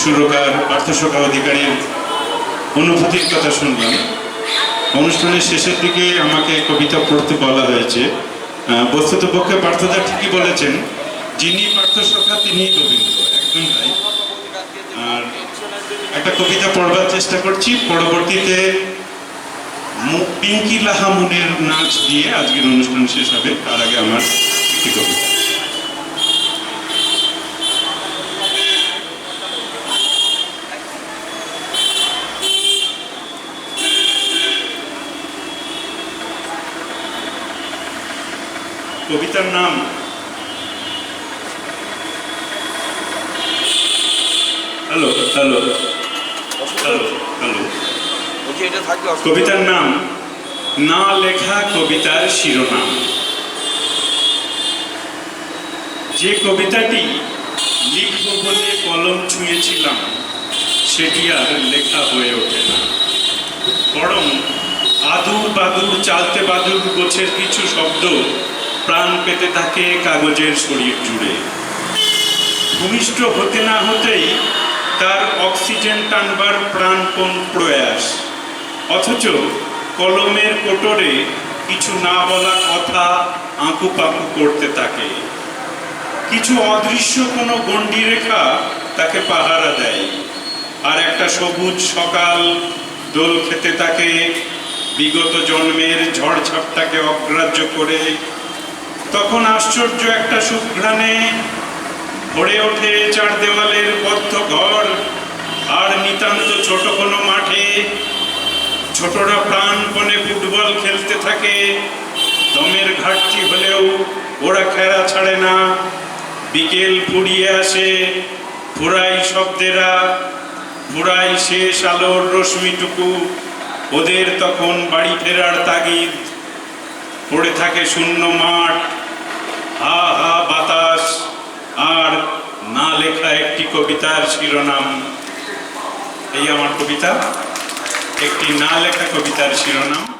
সুরকার পার্থশোকা অধিকারীর অনুভূতির কথা শুনলাম। অনুষ্ঠানের শেষের দিকে আমাকে কবিতা পড়তে বলা হয়েছে। বস্তুত পক্ষে পার্থদা ঠিকই বলেছেন, যিনি পার্থশোকা তিনি রবীন্দ্র একদম তাই। আর একটা কবিতা পড়বার চেষ্টা করছি, পরবর্তীতে পিঙ্কি লাহা মুনের নাচ দিয়ে আজকের অনুষ্ঠান শেষ হবে, তার আগে আমার একটি কবিতা। কবিতার নাম? Hello hello hello hello. কবিতার নাম, না লেখা কবিতার শিরোনাম। যে কবিতাটি লিখব বলে কলম ছুঁয়েছিলাম, সেটি আর লেখা হয়ে ওঠে না। বরং আদুর বাদুর, চালতে বাদুর, গোছের কিছু শব্দ প্রাণ পেতে থাকে কাগজের শরীর জুড়ে। ভূমিষ্ঠ হতে না হতেই তার অক্সিজেন টানবার প্রাণপণ প্রয়াস। অথচ কলমের কোটরে কিছু না বলা কথা আঁকু পাকু করতে থাকে। কিছু অদৃশ্য কোনো গণ্ডি রেখা তাকে পাহারা দেয়। আর একটা সবুজ সকাল দোল খেতে থাকে। বিগত জন্মের ঝড়ঝাপটাকে অগ্রাহ্য করে তখন আশ্চর্য একটা সুঘ্রাণে ভরে ওঠে চার দেওয়ালের বদ্ধ ঘর, আর নিতান্ত ছোট কোনো মাঠে ছোটরা প্রাণপণে ফুটবল খেলতে থাকে। দমের ঘাটতি হলেও ওরা খেলা ছাড়ে না। বিকেল ফুরিয়ে আসে, ফুরাই শব্দেরা, ফুরাই শেষ আলোর রশ্মিটুকু। ওদের তখন বাড়ি ফেরার তাগিদ। পড়ে থাকে শূন্য মাঠ। হা হা বাতাস, আর না লেখা একটি কবিতার শিরোনাম। এই আমার কবিতা? একটি না লেখা কবিতার শিরোনাম।